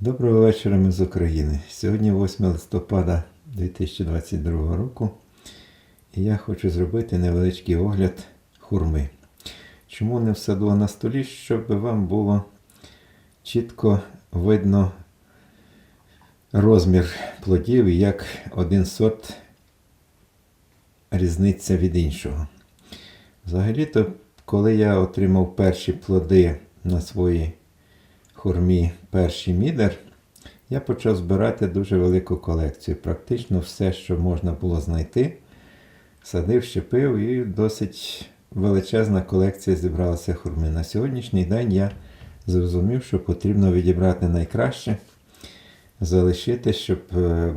Доброго вечора ми з України. Сьогодні 8 листопада 2022 року. І я хочу зробити невеличкий огляд хурми. Чому не в саду, на столі, щоб вам було чітко видно розмір плодів і як один сорт різниця від іншого. Взагалі-то, коли я отримав перші плоди на своїй хурмі перший мідер, я почав збирати дуже велику колекцію. Практично все, що можна було знайти, садив, щепив і досить величезна колекція зібралася хурми. На сьогоднішній день я зрозумів, що потрібно відібрати найкраще, залишити, щоб е,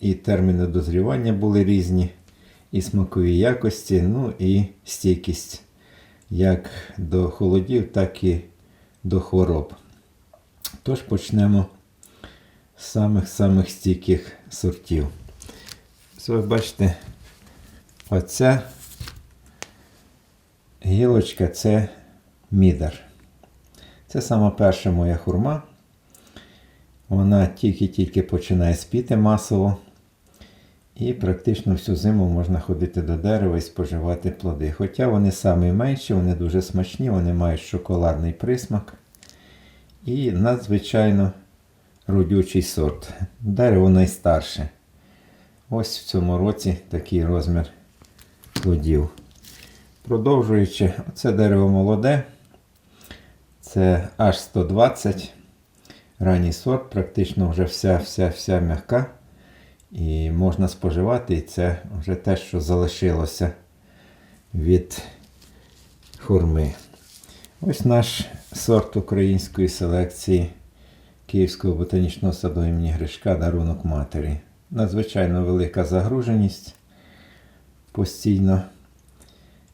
і терміни дозрівання були різні, і смакові якості, ну і стійкість як до холодів, так і до хвороб. Тож почнемо з самих-самих стійких сортів. Ось ви бачите, оця гілочка це мідар. Це сама перша моя хурма. Вона тільки-тільки починає спіти масово. І практично всю зиму можна ходити до дерева і споживати плоди. Хоча вони самі менші, вони дуже смачні, вони мають шоколадний присмак. І надзвичайно родючий сорт. Дерево найстарше. Ось в цьому році такий розмір плодів. Продовжуючи, це дерево молоде. Це аж 120. Ранній сорт, практично вже вся вся вся м'яка. І можна споживати, і це вже те, що залишилося від хурми. Ось наш сорт української селекції Київського ботанічного саду імені Гришка Дарунок матері. Надзвичайно велика загруженість постійно.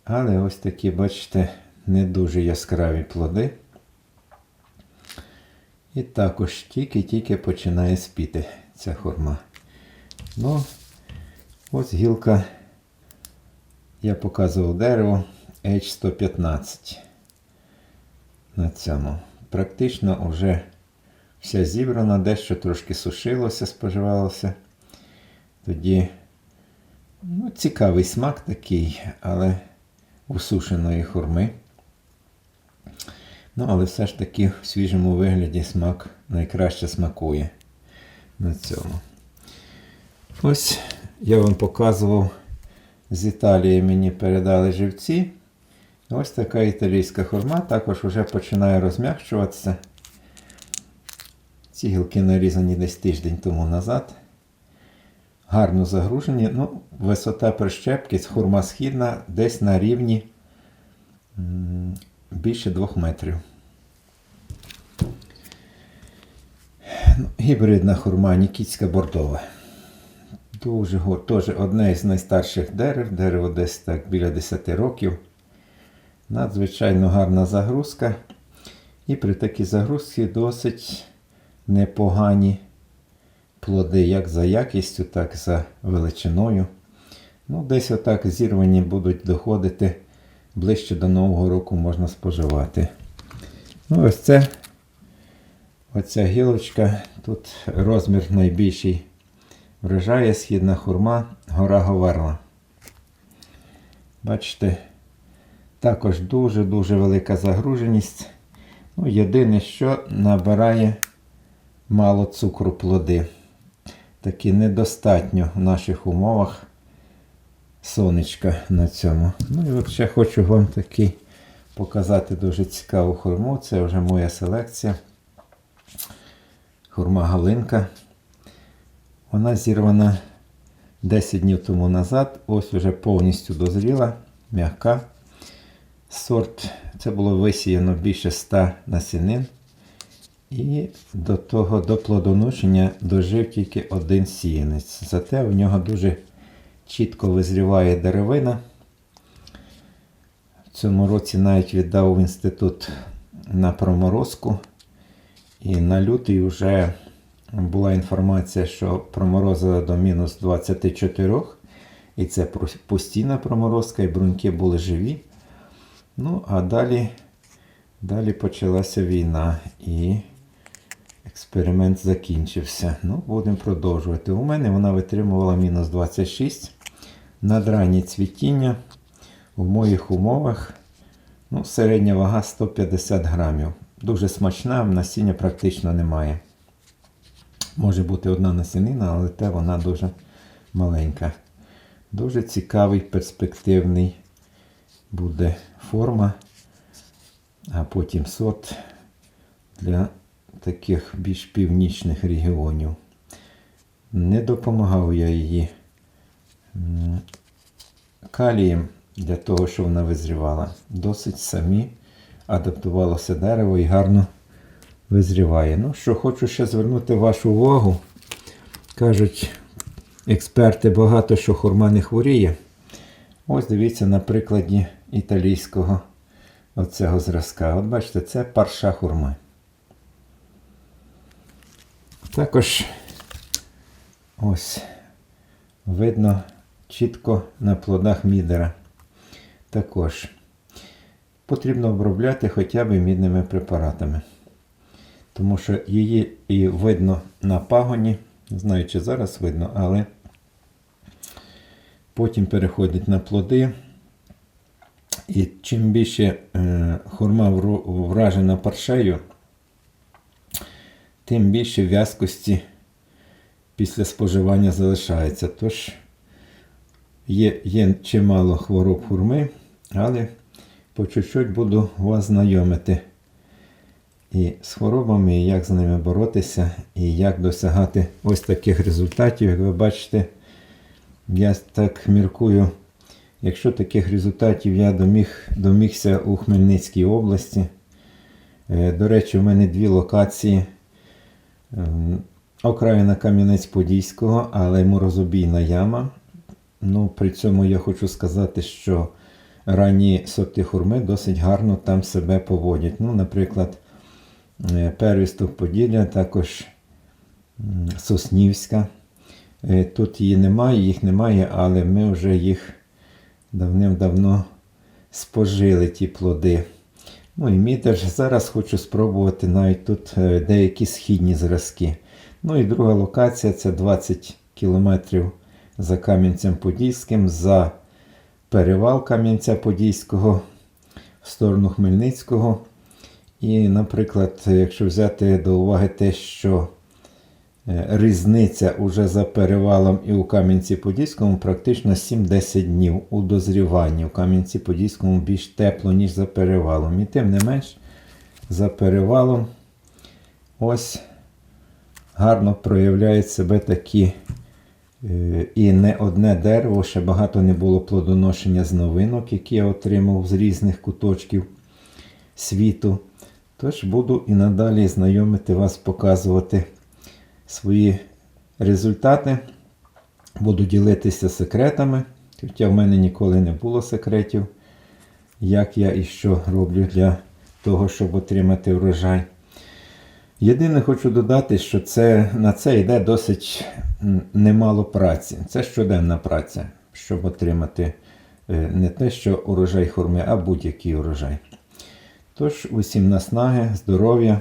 Але ось такі, бачите, не дуже яскраві плоди. І також тільки-тільки починає спіти ця хурма. Ну, ось гілка, я показував дерево H115 на цьому. Практично вже вся зібрана, дещо трошки сушилося, споживалося. Тоді ну, цікавий смак такий, але усушеної хурми. Ну, але все ж таки в свіжому вигляді смак найкраще смакує на цьому. Ось я вам показував з Італії мені передали живці. Ось така італійська хурма також вже починає розм'якчуватися. Ці гілки нарізані десь тиждень тому назад. Гарно загружені. Ну, Висота прищепки з хурма східна десь на рівні більше 2 метрів. Ну, Гібридна хурма Нікітська бордова. Дуже теж одне із найстарших дерев, дерево десь так біля 10 років. Надзвичайно гарна загрузка. І при такій загрузці досить непогані плоди, як за якістю, так і за величиною. Ну, десь отак зірвані будуть доходити ближче до Нового року можна споживати. Ну, ось це оця гілочка. Тут розмір найбільший вражає східна хурма, гора Говерла. Бачите, також дуже-дуже велика загруженість. Ну, єдине, що набирає мало цукру плоди. Такі недостатньо в наших умовах сонечка на цьому. Ну і от ще хочу вам такий показати дуже цікаву хурму. Це вже моя селекція. Хурма Галинка. Вона зірвана 10 днів тому назад. Ось вже повністю дозріла, м'яка. Сорт, це було висіяно більше 100 насінин. І до того до плодоношення дожив тільки один сіянець. Зате в нього дуже чітко визріває деревина. В цьому році навіть віддав в інститут на проморозку. І на лютий вже була інформація, що проморозили до мінус 24. І це постійна проморозка, і бруньки були живі. Ну, а далі, далі почалася війна. І експеримент закінчився. Ну, будемо продовжувати. У мене вона витримувала мінус 26. Надраннє цвітіння в моїх умовах. Ну, середня вага 150 грамів. Дуже смачна, насіння практично немає. Може бути одна насінина, але те вона дуже маленька. Дуже цікавий, перспективний буде форма, а потім сорт для таких більш північних регіонів. Не допомагав я її калієм для того, щоб вона визрівала. Досить самі адаптувалося дерево і гарно визріває. Ну що, хочу ще звернути вашу увагу. Кажуть, експерти багато що хурма не хворіє. Ось дивіться на прикладі італійського оцього зразка. От бачите, це парша хурми. Також ось видно чітко на плодах мідера. Також потрібно обробляти хоча б мідними препаратами. Тому що її і видно на пагоні, не знаю, чи зараз видно, але потім переходить на плоди. І чим більше е, хурма вражена паршею, тим більше в'язкості після споживання залишається. Тож є, є чимало хвороб хурми, але по чуть-чуть буду вас знайомити і з хворобами, і як з ними боротися, і як досягати ось таких результатів. Як ви бачите, я так міркую, якщо таких результатів я доміг, домігся у Хмельницькій області. Е, До речі, у мене дві локації. Ем, Окраїна Кам'янець-Подільського, але морозобійна яма. Ну, при цьому я хочу сказати, що ранні сорти хурми досить гарно там себе поводять. Ну, наприклад, е, первісток Поділля, також Соснівська. Е, Тут її немає, їх немає, але ми вже їх давним-давно спожили, ті плоди. Ну і мідер зараз хочу спробувати навіть тут е, деякі східні зразки. Ну і друга локація це 20 кілометрів за Кам'янцем-Подільським, за перевал Кам'янця-Подільського в сторону Хмельницького. І, наприклад, якщо взяти до уваги те, що е, різниця уже за перевалом і у Кам'янці-Подільському практично 7-10 днів у дозріванні. У Кам'янці-Подільському більш тепло, ніж за перевалом. І тим не менш, за перевалом ось гарно проявляють себе такі е, і не одне дерево, ще багато не було плодоношення з новинок, які я отримав з різних куточків світу. Тож буду і надалі знайомити вас, показувати свої результати. Буду ділитися секретами. Хоча в мене ніколи не було секретів, як я і що роблю для того, щоб отримати врожай. Єдине хочу додати, що це, на це йде досить немало праці. Це щоденна праця, щоб отримати е, не те, що урожай хурми, а будь-який урожай. Тож, усім наснаги, здоров'я.